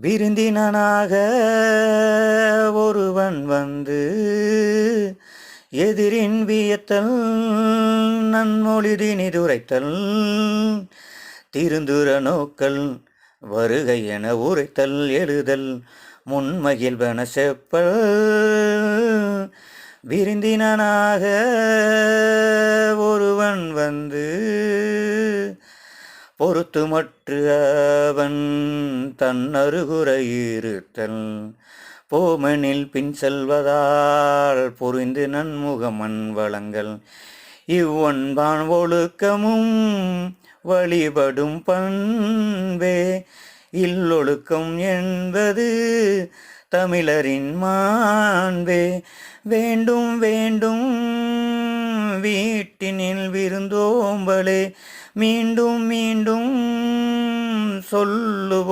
விருந்தினனாக ஒருவன் வந்து எதிரின் வியத்தல் நன்மொழிதினிதுரைத்தல் திருந்துர நோக்கல் வருகை என உரைத்தல் எழுதல் முன்மகிழ்வன செப்பல். விருந்தினனாக ஒருவன் பொறுத்துமற்று அவன் தன்னருகுறையிருத்தல். போமனில் பின் செல்வதால் புரிந்து நன்முகமன் வளங்கள் இவ்வொன்பான் ஒழுக்கமும் வழிபடும் பண்பே. இல்லொழுக்கம் என்பது தமிழரின் மாண்பே. வேண்டும் வேண்டும் வீட்டினில் விருந்தோம்பலே. மீண்டும் மீண்டும் சொல்லுவோம்.